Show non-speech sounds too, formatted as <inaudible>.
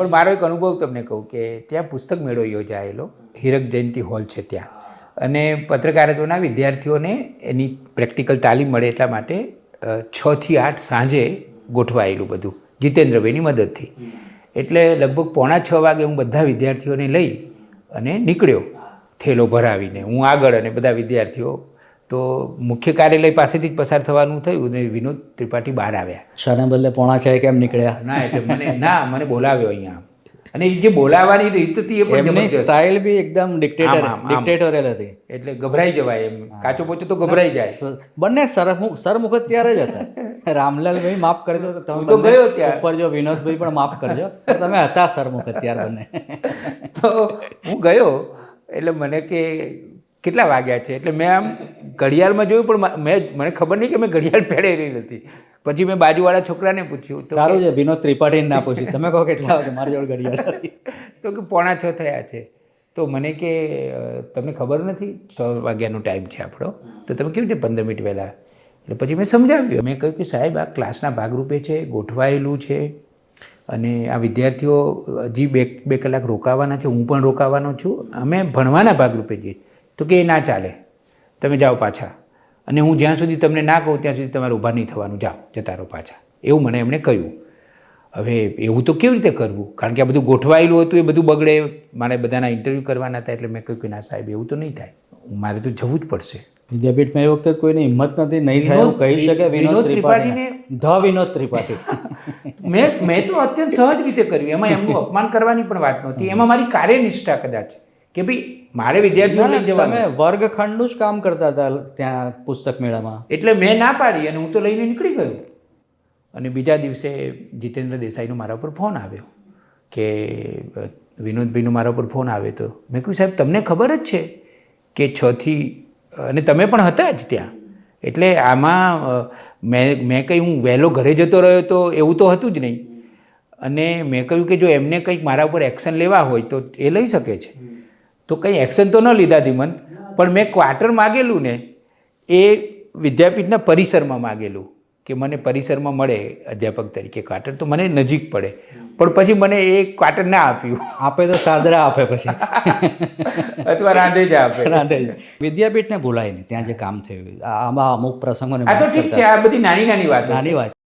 પણ મારો એક અનુભવ તમને કહું કે ત્યાં પુસ્તક મેળો યોજાયેલો. હીરક જયંતિ હોલ છે ત્યાં. અને પત્રકારત્વના વિદ્યાર્થીઓને એની પ્રેક્ટિકલ તાલીમ મળે એટલા માટે છથી આઠ સાંજે ગોઠવાયેલું બધું જીતેન્દ્રભાઈની મદદથી. એટલે લગભગ પોણા છ વાગે હું બધા વિદ્યાર્થીઓને લઈ અને નીકળ્યો, થેલો ભરાવીને. હું આગળ અને બધા વિદ્યાર્થીઓ તો મુખ્ય કાર્યાલય પાસેથી જ પસાર થવાનું થયું ને વિનોદ ત્રિપાઠી બહાર આવ્યા. શાના બદલે પોણા છે કેમ નીકળ્યા? ના એટલે મને ના મને બોલાવ્યો અહીંયા. અને એ જે બોલાવવાની રીત હતી એ પણ સ્ટાઇલ બી એકદમ ડિક્ટેટર. ડિક્ટેટોરિયલ હતી. એટલે ગભરાઈ જવાય એમ. કાચો પોચો તો ગભરાઈ જાય. બંને સરમુખ સરમુખ જ ત્યારે જ હતા. <laughs> રામલાલભાઈ માફ કરજો તો તમે તો ગયો ત્યાં. ઉપર જો વિનોદભાઈ પણ માફ કરજો. તમે હતા સરમુખ અત્યારે બંને. <laughs> તો હું ગયો એટલે મને કે કેટલા વાગ્યા છે? એટલે મેં આમ ઘડિયાળમાં જોયું પણ મેં મને ખબર નહીં કે મેં ઘડિયાળ પહેરેલી નથી. પછી મેં બાજુવાળા છોકરાને પૂછ્યું તો સારું છે વિનોદ ત્રિપાઠી ના પૂછ્યું. તમે કહો કેટલા વાગે મારી જોડે ઘડિયાળ <laughs> તો કે પોણા છ થયા છે. તો મને કે તમને ખબર નથી છ વાગ્યાનો ટાઈમ છે આપણો. તો તમે કેવી રીતે પંદર મિનિટ પહેલાં એટલે પછી મેં સમજાવ્યું. મેં કહ્યું કે સાહેબ આ ક્લાસના ભાગરૂપે છે ગોઠવાયેલું છે. અને આ વિદ્યાર્થીઓ હજી બે બે કલાક રોકાવાના છે હું પણ રોકાવાનો છું. અમે ભણવાના ભાગરૂપે જઈએ. તો કે એ ના ચાલે. તમે જાઓ પાછા. અને હું જ્યાં સુધી તમને ના કહું ત્યાં સુધી તમારે ઊભા નહીં થવાનું. જાઓ જતા રહો પાછા. એવું મને એમણે કહ્યું. હવે એવું તો કેવી રીતે કરવું? કારણ કે આ બધું ગોઠવાયેલું હતું એ બધું બગડે. મારે બધાના ઇન્ટરવ્યૂ કરવાના હતા એટલે મેં કહ્યું કે ના સાહેબ એવું તો નહીં થાય. મારે તો જવું જ પડશે. વિદ્યાપીઠમાં એ વખતે કોઈની હિંમત નથી નહીં થાય એવું કહી શકે વિનોદ ત્રિપાઠીને- ધ વિનોદ ત્રિપાઠી. મેં મેં તો અત્યંત સહજ રીતે કર્યું. એમાં એમનું અપમાન કરવાની પણ વાત નહોતી. એમાં મારી કાર્યનિષ્ઠા કદાચ કે ભાઈ મારે વિદ્યાર્થીઓને જવાનું તમે વર્ગખંડનું જ કામ કરતા હતા ત્યાં પુસ્તક મેળામાં? એટલે મેં ના પાડી અને હું તો લઈને નીકળી ગયો. અને બીજા દિવસે જીતેન્દ્ર દેસાઈનો મારા ઉપર ફોન આવ્યો કે વિનોદભાઈનો મારા ઉપર ફોન આવ્યો તો મેં કહ્યું સાહેબ તમને ખબર જ છે કે છથી અને તમે પણ હતા જ ત્યાં. એટલે આમાં મેં મેં કંઈ હું વહેલો ઘરે જતો રહ્યો તો એવું તો હતું જ નહીં. અને મેં કહ્યું કે જો એમને કંઈક મારા ઉપર એક્શન લેવા હોય તો એ લઈ શકે છે. તો કંઈ એક્શન તો ન લીધા ધીમંત પણ મેં ક્વાર્ટર માગેલું ને એ વિદ્યાપીઠના પરિસરમાં માગેલું કે મને પરિસરમાં મળે અધ્યાપક તરીકે ક્વાર્ટર તો મને નજીક પડે. પણ પછી મને એ ક્વાર્ટર ના આપ્યું. આપે તો સાદરા આપે પછી. અથવા રાંધે જ આપે. રાંધે જ. વિદ્યાપીઠને બોલાય નહીં ત્યાં જે કામ થયું આમાં અમુક પ્રસંગોને આ તો ઠીક છે આ બધી નાની નાની વાત નાની વાત